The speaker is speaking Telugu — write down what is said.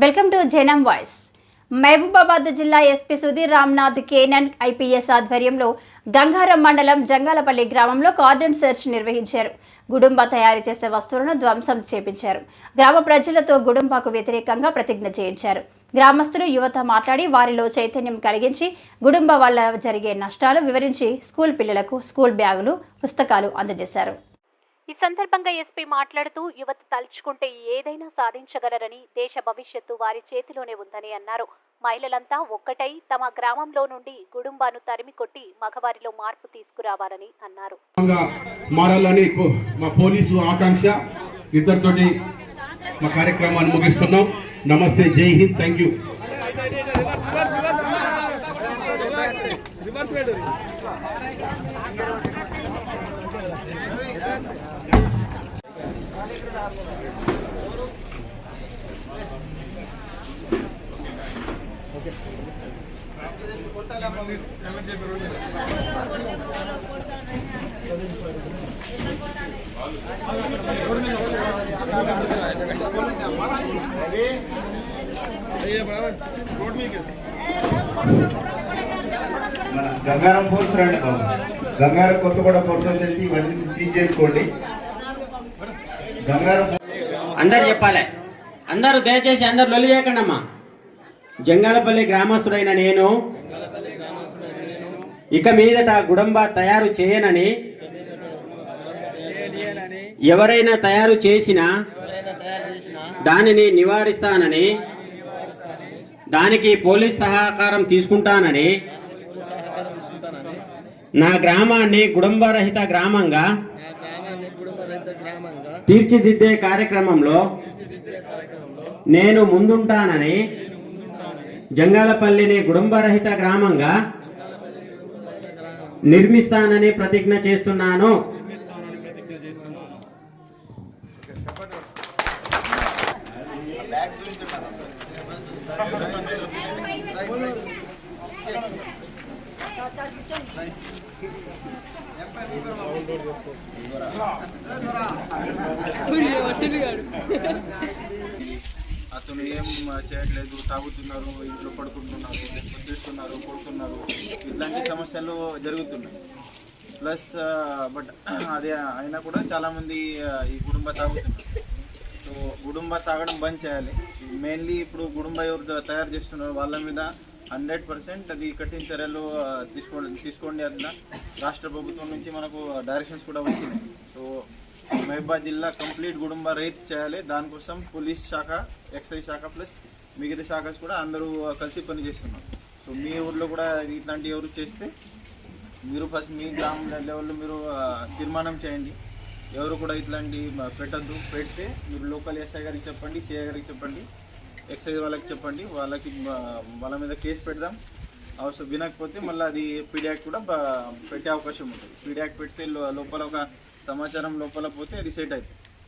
Welcome to Janam voice. Mahabubabad జిల్లా ఎస్పీ సుధీర్ రామ్నాథ్ కేనన్ ఐపీఎస్ ఆధ్వర్యంలో గంగారం మండలం జంగాలపల్లి గ్రామంలో కార్డన్ సెర్చ్ నిర్వహించారు. గుడుంబ తయారు చేసే వస్తువులను ధ్వంసం చేపించారు. గ్రామ ప్రజలతో గుడుంబాకు వ్యతిరేకంగా ప్రతిజ్ఞ చేయించారు. గ్రామస్తులు యువత మాట్లాడి వారిలో చైతన్యం కలిగించి గుడుంబ వల్ల జరిగే నష్టాలు వివరించి స్కూల్ పిల్లలకు స్కూల్ బ్యాగులు పుస్తకాలు అందజేశారు. ఈ సందర్భంగా ఎస్పీ మాట్లాడుతూ యువత తలుచుకుంటే ఏదైనా సాధించగలరని దేశ భవిష్యత్తు వారి చేతిలోనే ఉందని అన్నారు మహిళలంతా ఒక్కటై తమ గ్రామంలో నుండి గుడుంబాను తరిమి కొట్టి మగవారిలో మార్పు తీసుకురావాలని అన్నారు మారాలని మా పోలీసు ఆకాంక్ష ఇద్దరితోటి మా కార్యక్రమాన్ని ముగిస్తున్నాం నమస్తే Jai Hind thank you Gangaram force రండి బాబు. గంగారం కొత్తగూడ ఫోర్స్ వచ్చేసి ఇవన్నీ సీజ్ చేసుకోండి. గంగారం అందరు చెప్పాలి. అందరూ దయచేసి అందరు లొల్లి చేయకండి అమ్మా జంగాలపల్లి గ్రామస్తుడైన నేను ఇక మీదట గుడంబ తయారు చేయనని ఎవరైనా తయారు చేసినా దానిని నివారిస్తానని దానికి పోలీస్ సహకారం తీసుకుంటానని నా గ్రామాన్ని గుడంబరహిత గ్రామంగా తీర్చిదిద్దే కార్యక్రమంలో నేను ముందుంటానని జంగాలపల్లిని కుటుంబరహిత గ్రామంగా నిర్మిస్తానని ప్రతిజ్ఞ చేస్తున్నాను. చేస్తున్నారు. ఏం చేయట్లేదు. తాగుతున్నారు ఇంట్లో పడుకుంటున్నారు చేస్తున్నారు కొడుతున్నారు ఇట్లాంటి సమస్యలు జరుగుతున్నాయి. ప్లస్ బట్ అదే అయినా కూడా చాలామంది ఈ కుటుంబ తాగుతున్నారు. సో గుడుంబ తాగడం బంద్ చేయాలి. మెయిన్లీ ఇప్పుడు గుడుంబ ఎవరు తయారు చేస్తున్నారు వాళ్ళ మీద హండ్రెడ్ పర్సెంట్ అది కఠిన చర్యలు తీసుకోండి తీసుకోండి అట్లా రాష్ట్ర ప్రభుత్వం నుంచి మనకు డైరెక్షన్స్ కూడా వచ్చినాయి. సో మహబాద్ జిల్లా కంప్లీట్ గుడుంబ రైతు చేయాలి. దానికోసం పోలీస్ శాఖ ఎక్సైజ్ శాఖ ప్లస్ మిగతా శాఖస్ కూడా అందరూ కలిసి పని చేస్తున్నారు. సో మీ ఊర్లో కూడా ఇట్లాంటి ఎవరు చేస్తే మీరు ఫస్ట్ మీ గ్రామ లెవెల్లో మీరు తీర్మానం చేయండి. ఎవరు కూడా ఇట్లాంటి పెట్టద్దు. పెడితే మీరు లోకల్ ఎస్ఐ గారికి చెప్పండి సిఐ గారికి చెప్పండి ఎక్సైజ్ వాళ్ళకి చెప్పండి. వాళ్ళకి వాళ్ళ మీద కేసు పెడదాం. అవసరం వినకపోతే మళ్ళీ అది పీడియాక్ కూడా పెట్టే అవకాశం ఉంటుంది. పీడియాక్ పెడితే లోపల ఒక సమాచారం లోపల పోతే అది సెట్ అవుతుంది